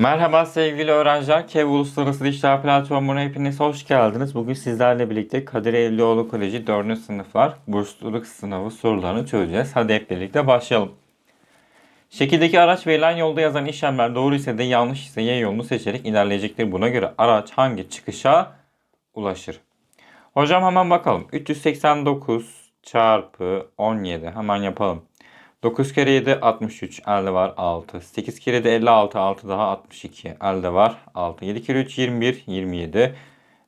Merhaba sevgili öğrenciler. KEV Uluslararası Dijital Platformu'na hepiniz hoş geldiniz. Bugün sizlerle birlikte Kadir Evlioğlu Koleji 4. sınıflar bursluluk sınavı sorularını çözeceğiz. Hadi hep birlikte başlayalım. Şekildeki araç verilen yolda yazan işlemler doğru ise de yanlış ise Y yolunu seçerek ilerleyecektir. Buna göre araç hangi çıkışa ulaşır? Hocam hemen bakalım. 389 çarpı 17 hemen yapalım. 9 kere 7 63 elde var 6. 8 kere de 56 6 daha 62 elde var 6. 7 kere 3 21 27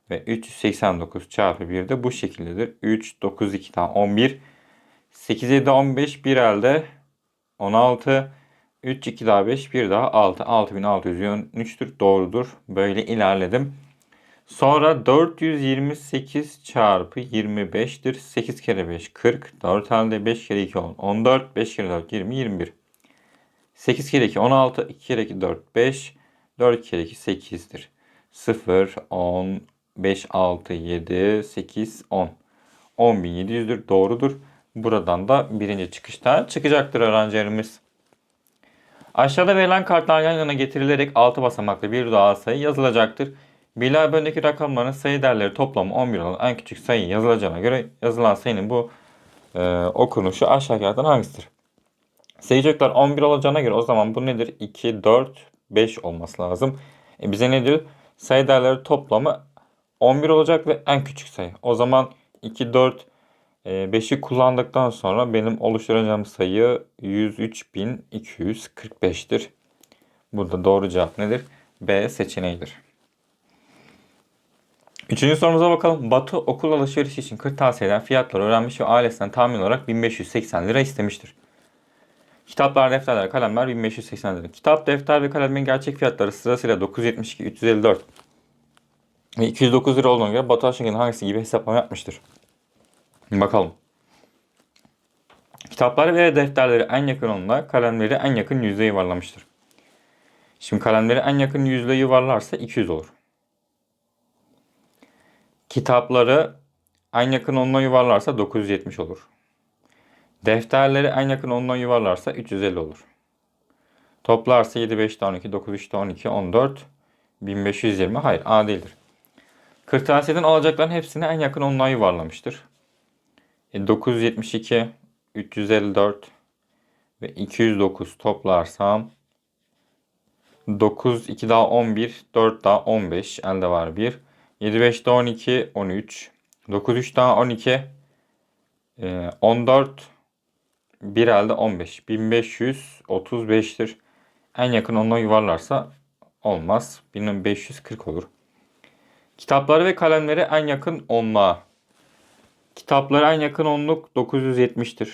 ve 389 çarpı 1 de bu şekildedir. 3 9 2 daha 11 8 7 15 1 elde 16 3 2 daha 5 1 daha 6 6613'tür doğrudur. Böyle ilerledim. Sonra 428 çarpı 25'tir. 8 kere 5 40. 4 elde 5 kere 2 10. 14. 5 kere 4 20 21. 8 kere 2 16. 2 kere 2 4 5. 4 kere 2 8'dir. 0 10 5 6 7 8 10. 10.700'dür. Doğrudur. Buradan da birinci çıkışta çıkacaktır öğrencilerimiz. Aşağıda verilen kartlar yan yana getirilerek 6 basamaklı bir doğal sayı yazılacaktır. Birler bölümündeki rakamların sayı değerleri toplamı 11 olan en küçük sayı yazılacağına göre yazılan sayının bu e, okunuşu aşağıdakilerden hangisidir? Sayı çocuklar 11 olacağına göre o zaman bu nedir? 2, 4, 5 olması lazım. E bize ne diyor? Sayı değerleri toplamı 11 olacak ve en küçük sayı. O zaman 2, 4, 5'i kullandıktan sonra benim oluşturacağım sayı 103.245'tir. Burada doğru cevap nedir? B seçeneğidir. Üçüncü sorumuza bakalım. Batu okul alışverişi için kırtasiyeden fiyatları öğrenmiş ve ailesinden tahmin olarak 1580 lira istemiştir. Kitaplar, defterler, kalemler 1580 lira. Kitap, defter ve kalemin gerçek fiyatları sırasıyla 972, 354 ve 209 lira olduğuna göre Batu Aşık'ın hangisi gibi hesaplama yapmıştır. Bakalım. Kitapları ve defterleri en yakın onunla, kalemleri en yakın yüzde yuvarlamıştır. Şimdi kalemleri en yakın yüzde yuvarlarsa 200 olur. Kitapları en yakın onuna yuvarlarsa 970 olur. Defterleri en yakın onuna yuvarlarsa 350 olur. Toplarsa 7, 5 12, 9, 3 12, 14, 1520. Hayır A değildir. Kırtasiyeden alacakların hepsini en yakın onuna yuvarlamıştır. E, 972, 354 ve 209 toplarsam 9, 2 daha 11, 4 daha 15 elde var 1. 7 5 daha 12 13. 9 3 daha 12 e, 14 bir elde 15. 1535'tir. En yakın onunla yuvarlarsa olmaz. 1540 olur. Kitapları ve kalemleri en yakın onluğa. Kitapları en yakın onluk 970'tir.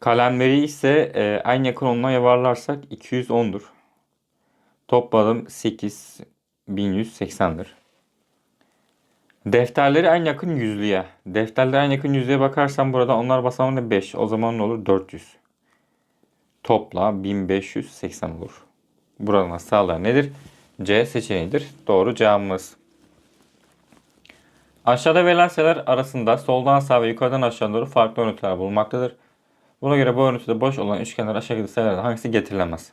Kalemleri ise e, en yakın onluğa yuvarlarsak 210'dur. Topladım 8 1180'dir. Defterleri en yakın yüzlüğe. Defterleri en yakın yüzlüğe bakarsam burada onlar basamağında 5. O zaman ne olur? 400. Topla 1580 olur. Buranın sağlar nedir? C seçeneğidir. Doğru cevabımız. Aşağıda verilen sayılar arasında soldan sağa ve yukarıdan aşağı doğru farklı örüntüler bulunmaktadır. Buna göre bu örüntüde boş olan üçgenler aşağıdaki sayılardan hangisi getirilemez?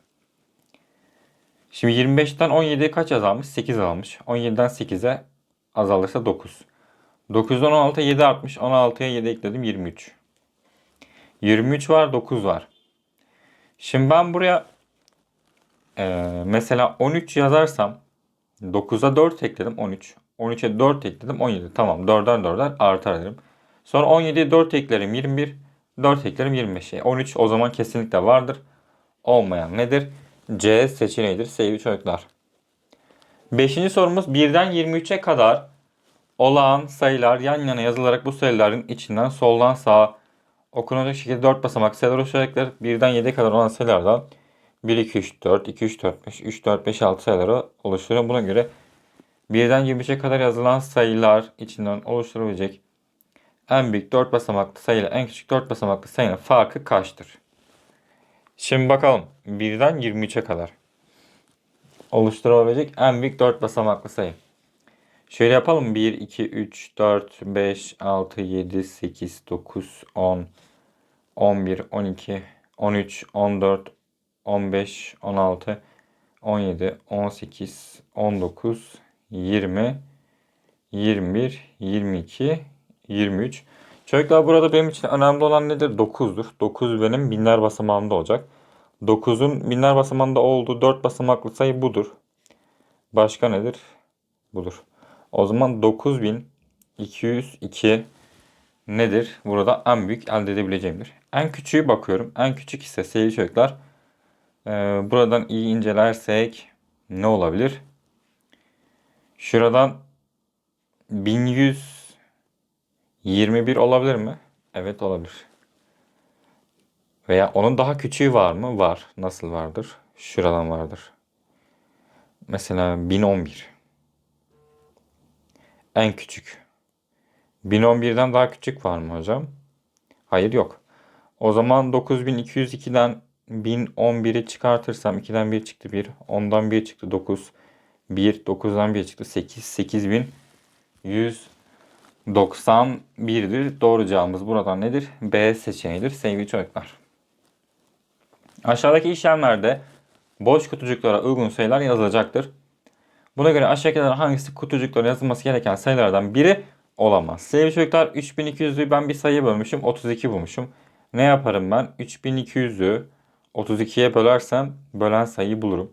Şimdi 25'ten 17'ye kaç azalmış? 8 azalmış. 17'den 8'e azalırsa 9. 9'dan 16'ya 7 artmış. 16'ya 7 ekledim 23. 23 var 9 var. Şimdi ben buraya e, mesela 13 yazarsam 9'a 4 ekledim 13. 13'e 4 ekledim 17. Tamam 4'er 4'er artar derim. Sonra 17'ye 4 eklerim 21. 4 eklerim 25. 13 o zaman kesinlikle vardır. Olmayan nedir? C seçeneğidir sevgili çocuklar. Beşinci sorumuz 1'den 23'e kadar olağan sayılar yan yana yazılarak bu sayıların içinden soldan sağa okunacak şekilde 4 basamak sayılar oluşacaktır. 1'den 7'ye kadar olan sayılardan 1, 2, 3, 4, 2, 3, 4, 5, 3, 4, 5, 6 sayıları oluşturuyor. Buna göre 1'den 23'e kadar yazılan sayılar içinden oluşturabilecek en büyük 4 basamaklı sayıyla en küçük 4 basamaklı sayının farkı kaçtır? Şimdi bakalım 1'den 23'e kadar oluşturabilecek en büyük 4 basamaklı sayı. Şöyle yapalım 1, 2, 3, 4, 5, 6, 7, 8, 9, 10, 11, 12, 13, 14, 15, 16, 17, 18, 19, 20, 21, 22, 23. Çocuklar burada benim için önemli olan nedir? 9'dur. 9 benim binler basamağımda olacak. 9'un binler basamağında olduğu 4 basamaklı sayı budur. Başka nedir? Budur. O zaman 9202 nedir? Burada en büyük elde edebileceğimdir. En küçüğü bakıyorum. En küçük ise sevgili çocuklar. Ee, buradan iyi incelersek ne olabilir? Şuradan 1121 olabilir mi? Evet olabilir. Veya onun daha küçüğü var mı? Var. Nasıl vardır? Şuradan vardır. Mesela 1011. En küçük. 1011'den daha küçük var mı hocam? Hayır yok. O zaman 9202'den 1011'i çıkartırsam 2'den 1 çıktı 1. 10'dan 1 çıktı 9. 1. 9'dan 1 çıktı 8. 8191'dir. Doğru cevabımız buradan nedir? B seçeneğidir sevgili çocuklar. Aşağıdaki işlemlerde boş kutucuklara uygun sayılar yazılacaktır. Buna göre aşağıdakilerden hangisi kutucuklara yazılması gereken sayılardan biri olamaz. Sevgili çocuklar 3200'ü ben bir sayıya bölmüşüm 32 bulmuşum. Ne yaparım ben? 3200'ü 32'ye bölersem bölen sayıyı bulurum.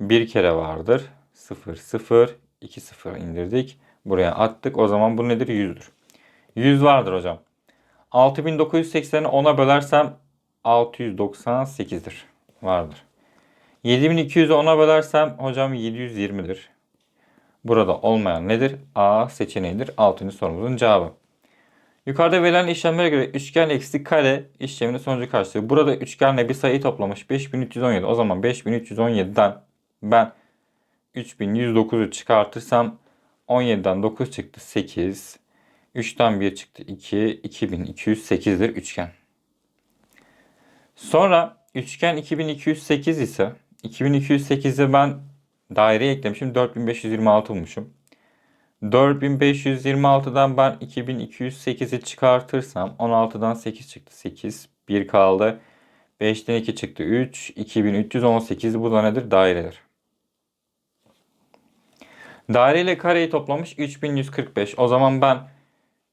Bir kere vardır. 0 0 2 0 indirdik. Buraya attık. O zaman bu nedir? 100'dür. 100 vardır hocam. 6980'i 10'a bölersem 698'dir. Vardır. 7200'ü 10'a bölersem hocam 720'dir. Burada olmayan nedir? A seçeneğidir. 6. sorumuzun cevabı. Yukarıda verilen işlemlere göre üçgen eksi kare işleminin sonucu kaçtır? Burada üçgenle bir sayı toplamış 5317. O zaman 5317'den ben 3109'u çıkartırsam 17'den 9 çıktı 8. 3'ten 1 çıktı 2. 2208'dir üçgen. Sonra üçgen 2208 ise 2208'e ben daire eklemişim. 4526 bulmuşum. 4526'dan ben 2208'i çıkartırsam 16'dan 8 çıktı 8. 1 kaldı. 5'ten 2 çıktı 3. 2318 bu da nedir? Dairedir. Daire ile kareyi toplamış 3145. O zaman ben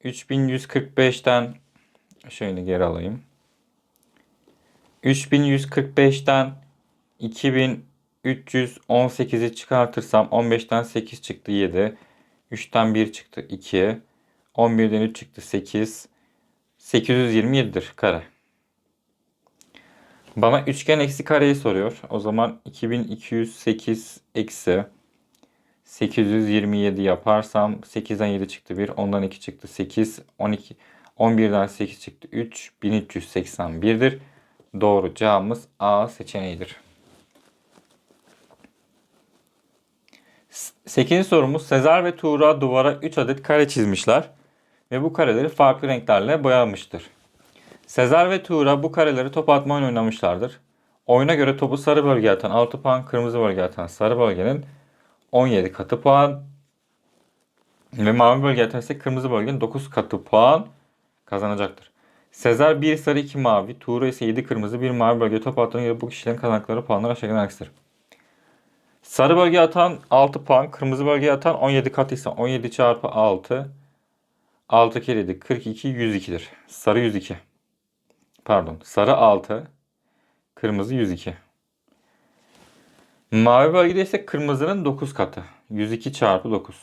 3145'ten şöyle geri alayım. 3145'ten 2318'i çıkartırsam 15'ten 8 çıktı 7. 3'ten 1 çıktı 2. 11'den 3 çıktı 8. 827'dir kare. Bana üçgen eksi kareyi soruyor. O zaman 2208 eksi 827 yaparsam 8'den 7 çıktı 1. 10'dan 2 çıktı 8. 12. 11'den 8 çıktı 3. 1381'dir. Doğru cevabımız A seçeneğidir. 8. sorumuz Sezar ve Tuğra duvara 3 adet kare çizmişler ve bu kareleri farklı renklerle boyamıştır. Sezar ve Tuğra bu kareleri top atma oyunu oynamışlardır. Oyuna göre topu sarı bölgeye atan 6 puan, kırmızı bölgeye atan sarı bölgenin 17 katı puan ve mavi bölgeye atan ise kırmızı bölgenin 9 katı puan kazanacaktır. Sezar 1 sarı 2 mavi, Tuğra ise 7 kırmızı 1 mavi bölgeye top attığına göre bu kişilerin kazandıkları puanlar aşağıdan hangisidir? Sarı bölgeye atan 6 puan, kırmızı bölgeye atan 17 kat ise 17 çarpı 6 6 kere 7 42 102'dir. Sarı 102. Pardon. Sarı 6, kırmızı 102. Mavi bölgede ise kırmızının 9 katı. 102 çarpı 9.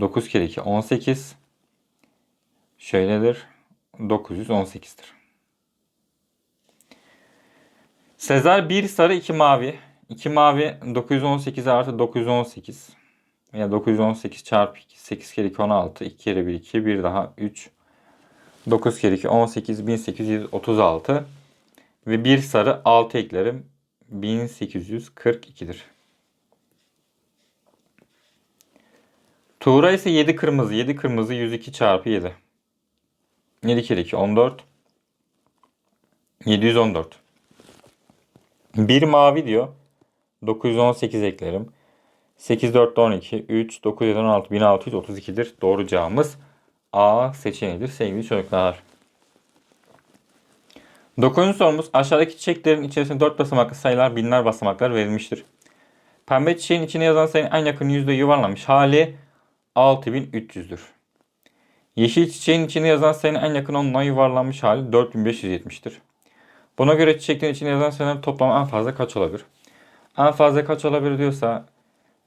9 kere 2 18. Şöyledir. 918'dir. Sezar 1 sarı 2 mavi. 2 mavi 918 artı 918. Ya 918 çarpı 2. 8 kere 2 16. 2 kere 1 2. 1 daha 3. 9 kere 2 18 1836. Ve 1 sarı 6 eklerim. 1842'dir. Tuğra ise 7 kırmızı. 7 kırmızı 102 çarpı 7. 7 kere 2 14. 714. 1 mavi diyor. 918 eklerim. 8 4 12 3 9 7 16 1632'dir. Doğru cevabımız A seçeneğidir sevgili çocuklar. Dokuzuncu sorumuz aşağıdaki çiçeklerin içerisinde 4 basamaklı sayılar binler basamaklar verilmiştir. Pembe çiçeğin içine yazan sayının en yakın yüzde yuvarlanmış hali 6300'dür. Yeşil çiçeğin içine yazan sayının en yakın onluğa yuvarlanmış hali 4570'tir. Buna göre çiçeklerin içine yazan sayıların toplamı en fazla kaç olabilir? En fazla kaç olabilir diyorsa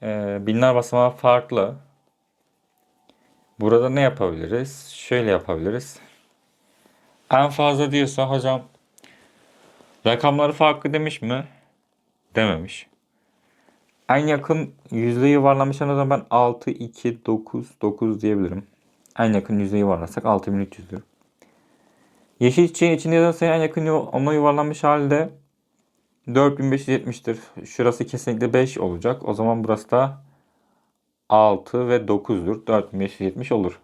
e, binler basamağı farklı. Burada ne yapabiliriz? Şöyle yapabiliriz. En fazla diyorsa hocam rakamları farklı demiş mi? Dememiş. En yakın yüzde yuvarlamış o zaman ben 6, 2, 9, 9 diyebilirim. En yakın yüzde yuvarlasak 6300'dür. Yeşil çiçeğin içinde yazan sayı en yakın ona yuvarlanmış halde 4570'tir. Şurası kesinlikle 5 olacak. O zaman burası da 6 ve 9'dur. 4570 olur.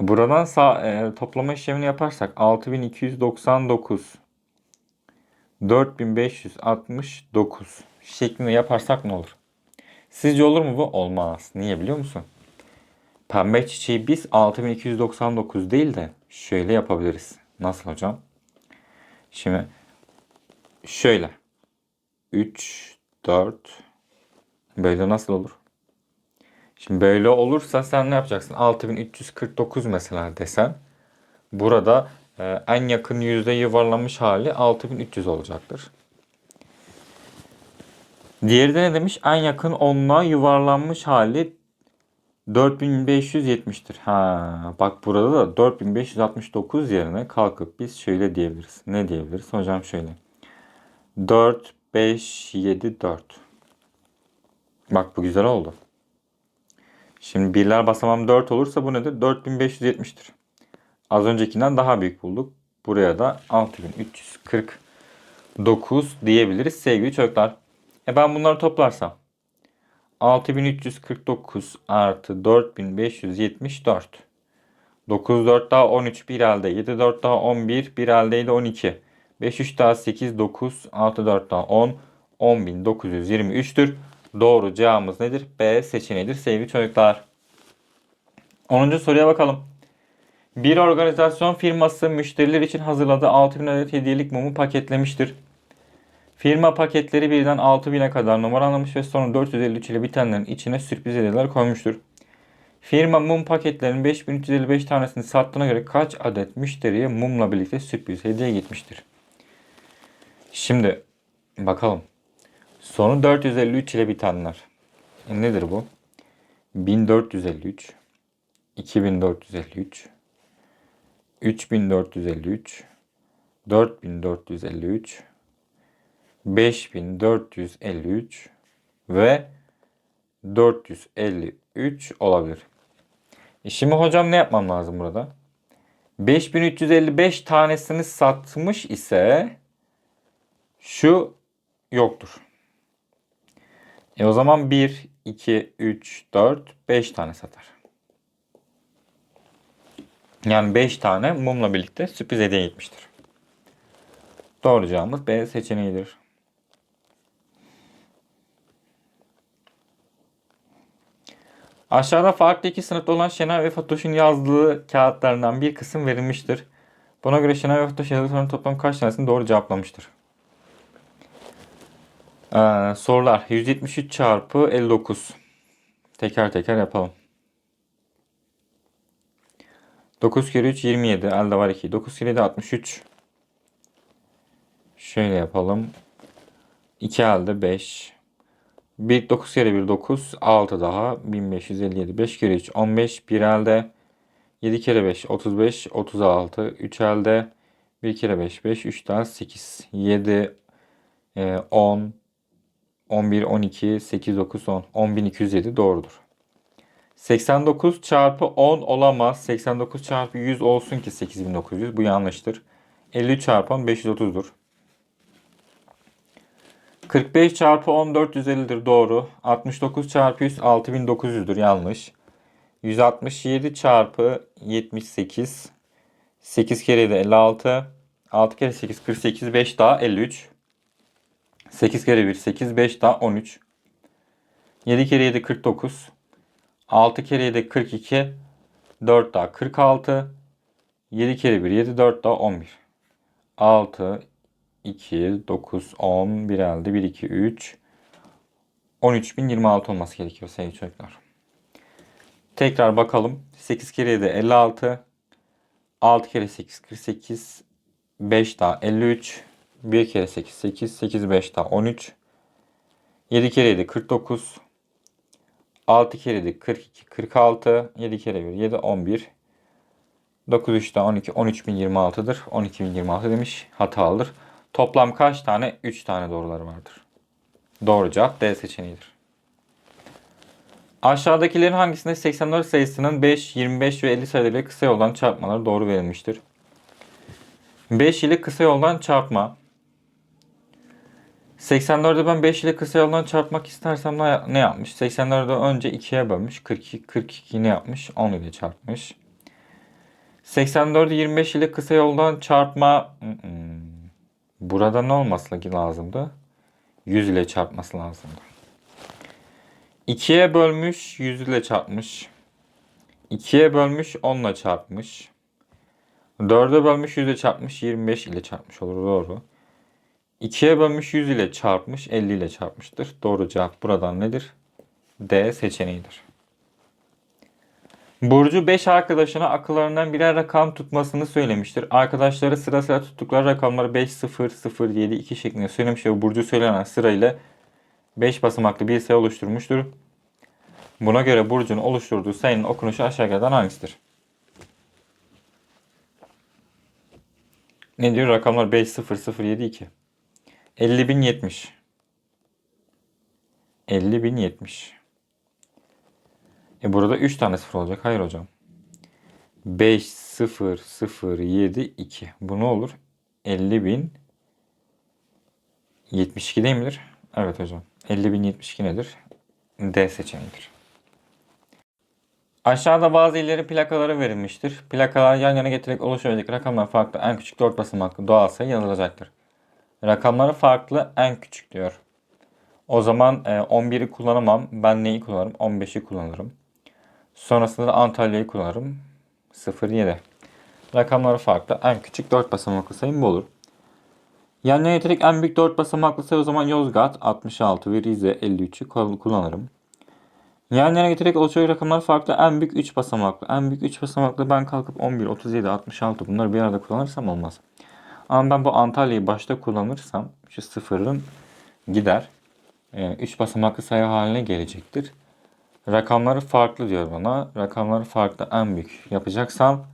E, Buradan sağ, e, toplama işlemini yaparsak 6299 4569 şeklinde yaparsak ne olur? Sizce olur mu bu? Olmaz. Niye biliyor musun? Pembe çiçeği biz 6299 değil de şöyle yapabiliriz. Nasıl hocam? Şimdi şöyle 3 4 böyle nasıl olur? Şimdi böyle olursa sen ne yapacaksın? 6349 mesela desen burada en yakın yüzde yuvarlanmış hali 6300 olacaktır. Diğeri de ne demiş? En yakın onluğa yuvarlanmış hali 4570'tir. Ha, bak burada da 4569 yerine kalkıp biz şöyle diyebiliriz. Ne diyebiliriz? Hocam şöyle. 4 5 7 4. Bak bu güzel oldu. Şimdi birler basamağım 4 olursa bu nedir? 4570'tir. Az öncekinden daha büyük bulduk. Buraya da 6349 diyebiliriz sevgili çocuklar. E ben bunları toplarsam 6349 artı 4574 9 4 daha 13 bir elde 7 4 daha 11 bir eldeydi 12 5 3 daha 8 9 6 4 daha 10 10923'tür. Doğru cevabımız nedir? B seçeneğidir sevgili çocuklar. 10. soruya bakalım. Bir organizasyon firması müşteriler için hazırladığı 6000 adet hediyelik mumu paketlemiştir. Firma paketleri birden 6000'e kadar numaralamış ve sonra 453 ile bitenlerin içine sürpriz hediyeler koymuştur. Firma mum paketlerinin 5355 tanesini sattığına göre kaç adet müşteriye mumla birlikte sürpriz hediye gitmiştir? Şimdi bakalım. Sonu 453 ile bitenler. E nedir bu? 1453 2453 3453 4453 5453 ve 453 olabilir. E şimdi hocam ne yapmam lazım burada? 5355 tanesini satmış ise şu yoktur. E o zaman 1, 2, 3, 4, 5 tane satar. Yani 5 tane mumla birlikte sürpriz hediye gitmiştir. Doğru cevabımız B seçeneğidir. Aşağıda farklı iki sınıfta olan Şenay ve Fatoş'un yazdığı kağıtlarından bir kısım verilmiştir. Buna göre Şenay ve Fatoş yazdığı sorunun toplam kaç tanesini doğru cevaplamıştır? Ee, sorular 173 çarpı 59. Teker teker yapalım. 9 kere 3 27. Elde var 2. 9 kere 7 63. Şöyle yapalım. 2 elde 5. 1 9 kere 1 9. 6 daha. 1557. 5 kere 3 15. 1 elde. 7 kere 5 35. 36. 3 elde. 1 kere 5 5. 3 daha 8. 7 e, 10 11 12 8 9 10. 10207 doğrudur. 89 çarpı 10 olamaz. 89 çarpı 100 olsun ki 8900. Bu yanlıştır. 53 çarpı 10 530'dur. 45 çarpı 10 450'dir doğru. 69 çarpı 100 6900'dür yanlış. 167 çarpı 78 8 kere de 56 6 kere 8 48 5 daha 53 8 kere 1 8 5 daha 13 7 kere 7 49 6 kere 7 42 4 daha 46 7 kere 1 7 4 daha 11 6, 2, 9, 10, 1 elde 1, 2, 3, 13.026 olması gerekiyor sevgili çocuklar. Tekrar bakalım. 8 kere 7 56. 6 kere 8 48. 5 daha 53. 1 kere 8 8. 8 5 daha 13. 7 kere 7 49. 6 kere 7 42 46. 7 kere 1 7 11. 9 3 daha 12 13.026'dır. 12.026 demiş. Hatalıdır. Toplam kaç tane? 3 tane doğruları vardır. Doğru cevap D seçeneğidir. Aşağıdakilerin hangisinde 84 sayısının 5, 25 ve 50 sayılarıyla kısa yoldan çarpmaları doğru verilmiştir? 5 ile kısa yoldan çarpma. 84'ü ben 5 ile kısa yoldan çarpmak istersem ne, yapmış? 84'ü önce 2'ye bölmüş. 42, 42 ne yapmış? 10 ile çarpmış. 84'ü 25 ile kısa yoldan çarpma. Burada ne olması lazımdı? 100 ile çarpması lazımdı. 2'ye bölmüş 100 ile çarpmış. 2'ye bölmüş 10 ile çarpmış. 4'e bölmüş 100 ile çarpmış 25 ile çarpmış olur doğru. 2'ye bölmüş 100 ile çarpmış 50 ile çarpmıştır. Doğru cevap buradan nedir? D seçeneğidir. Burcu 5 arkadaşına akıllarından birer rakam tutmasını söylemiştir. Arkadaşları sırasıyla tuttukları rakamları 5, 0, 0, 7, 2 şeklinde söylemiş ve Burcu söylenen sırayla 5 basamaklı bir sayı oluşturmuştur. Buna göre Burcu'nun oluşturduğu sayının okunuşu aşağıdakilerden hangisidir? Ne diyor? Rakamlar 5, 0, 0, 7, 2. 50.070. 50.070. E burada 3 tane sıfır olacak. Hayır hocam. 5, 0, 0, 7, 2. Bu ne olur? 50.072 değil midir? Evet hocam. 50.072 nedir? D seçeneğidir. Aşağıda bazı illerin plakaları verilmiştir. Plakalar yan yana getirerek oluşabilecek rakamlar farklı en küçük 4 basamaklı doğal sayı yazılacaktır. Rakamları farklı en küçük diyor. O zaman 11'i kullanamam. Ben neyi kullanırım? 15'i kullanırım. Sonrasında da Antalya'yı kullanırım. 07. Rakamları farklı. En küçük 4 basamaklı sayım bu olur. Yan yana getirerek en büyük 4 basamaklı sayı o zaman Yozgat 66 ve Rize 53'ü kullanırım. Yan yana getirerek oluşacak rakamlar farklı. En büyük 3 basamaklı. En büyük 3 basamaklı ben kalkıp 11, 37, 66 bunları bir arada kullanırsam olmaz. Ama ben bu Antalya'yı başta kullanırsam şu sıfırın gider. 3 basamaklı sayı haline gelecektir. Rakamları farklı diyor bana. Rakamları farklı en büyük yapacaksam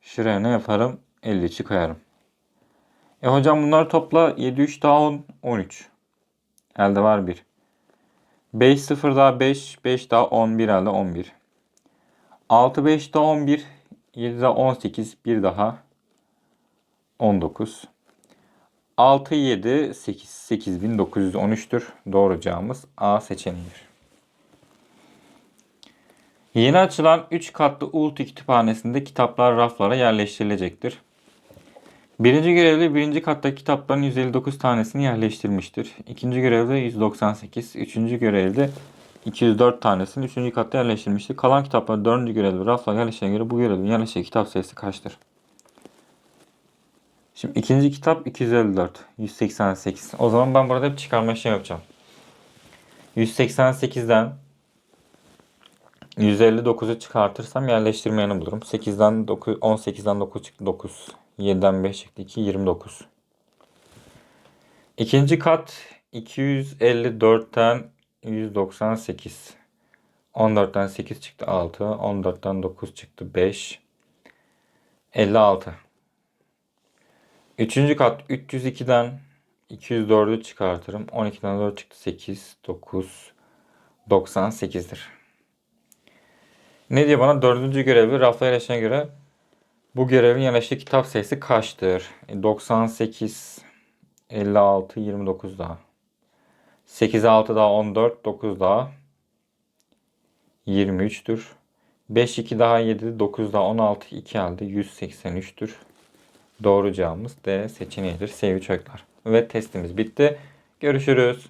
şuraya ne yaparım? 53'ü koyarım. E hocam bunları topla 7 3 daha 10 13. Elde var 1. 5 0 daha 5 5 daha 11 elde 11. 6 5 daha 11 7 daha 18 1 daha 19. 6 7 8 8913'tür. Doğru cevabımız A seçeneğidir. Yeni açılan 3 katlı Ulti kütüphanesinde kitaplar raflara yerleştirilecektir. Birinci görevli birinci kattaki kitapların 159 tanesini yerleştirmiştir. İkinci görevli 198, üçüncü görevli 204 tanesini üçüncü katta yerleştirmiştir. Kalan kitaplar dördüncü görevli raflara yerleşene göre bu görevli yerleşen kitap sayısı kaçtır? Şimdi ikinci kitap 254, 188. O zaman ben burada hep çıkarma işlemi yapacağım. 188'den 159'u çıkartırsam yerleştirmeyeni bulurum. 8'den 9, 18'den 9 çıktı 9. 7'den 5 çıktı 2, 29. İkinci kat 254'ten 198. 14'ten 8 çıktı 6. 14'ten 9 çıktı 5. 56. Üçüncü kat 302'den 204'ü çıkartırım. 12'den 4 çıktı 8, 9, 98'dir. Ne diyor bana? Dördüncü görevi rafla yerleşene göre bu görevin yerleştiği kitap sayısı kaçtır? 98, 56, 29 daha. 8, 6 daha 14, 9 daha 23'tür. 5, 2 daha 7, 9 daha 16, 2 elde 183'tür. Doğru cevabımız D seçeneğidir sevgili çocuklar. Ve testimiz bitti. Görüşürüz.